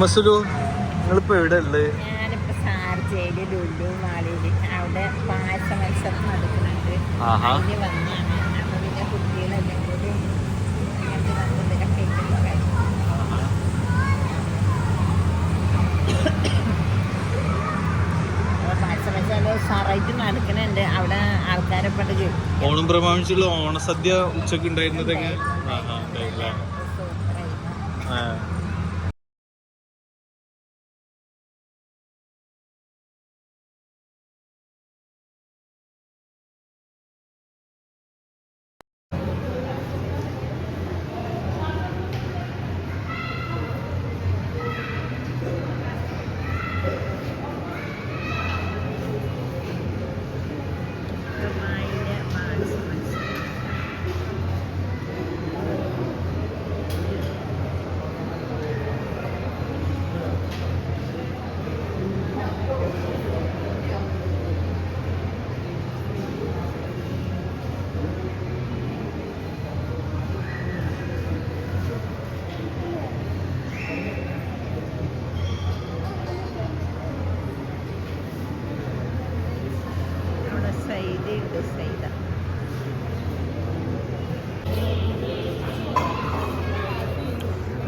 മസുലു നിങ്ങളിപ്പോ എവിടെ ഉള്ളത് ഞാനിപ്പോ സാർജയിൽ ലുലു മാളിയിൽ. അവിടെ പായസ മത്സരം നടക്കുന്നുണ്ട്. ആഹാ. അതിന് വന്നാണ്. അപ്പൊ പിന്നെ കുട്ടികളെല്ലാം കൂടി ഇങ്ങോട്ട് വന്ന് ഇതിലൊക്കെ ഇരിക്കുന്ന കാര്യം. അപ്പൊ ഉഷാറായിട്ട് നടക്കുന്നുണ്ട്. അവിടെ ആൾക്കാരെ ഓണം പ്രമാണിച്ചുള്ള ഓണസദ്യ ഉച്ചയ്ക്ക് ഉണ്ടായിരുന്നതൊക്കെ ഉണ്ട് സൈദ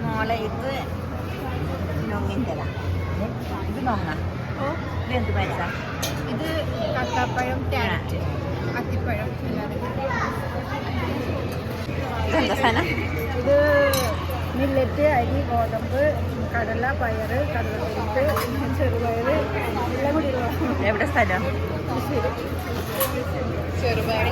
മോളെ ഇത് നൊങ്ങിന്റെതാ ഇത് നൊങ്ങ. ഇത് എന്ത് പൈസ ഇത് കത്താപ്പഴം ക്യാരറ്റ് അത്തിപ്പഴം സാധനം? ഇത് മില്ലറ്റ് അരി ഗോതമ്പ് കടല പയർ കടലപ്പരിപ്പ് ചെറുപയർ എല്ലാം കൂടി എവിടെ സ്ഥലം? ചെറുപയർ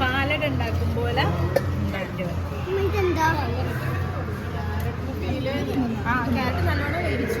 പാലട ഉണ്ടാക്കും പോലെ ആ ക്യാരറ്റ് നല്ലോണം വേവിച്ചു.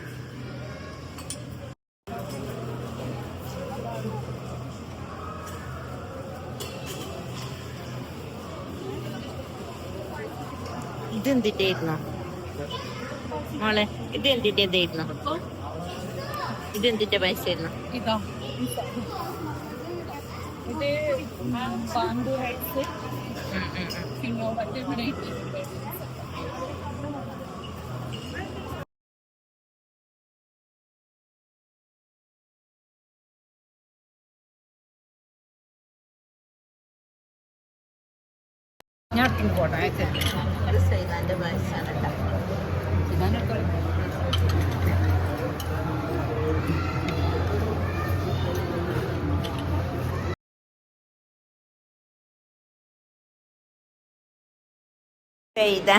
പത്തടകൾ അഞ്ച് പൂച്ച കഴിക്കണം നല്ലത് ഇതെന്തിട്ടായിരുന്നു മോളെ ഇത് ഇതെന്തിന്റെ പൈസ ആയിരുന്നു ഇതാ ഞാൻ ഒട്ടിന് പോട്ടെ ഇത് സൈനാന്റെ പൈസയാണ് കേട്ടോ ചെയ്ത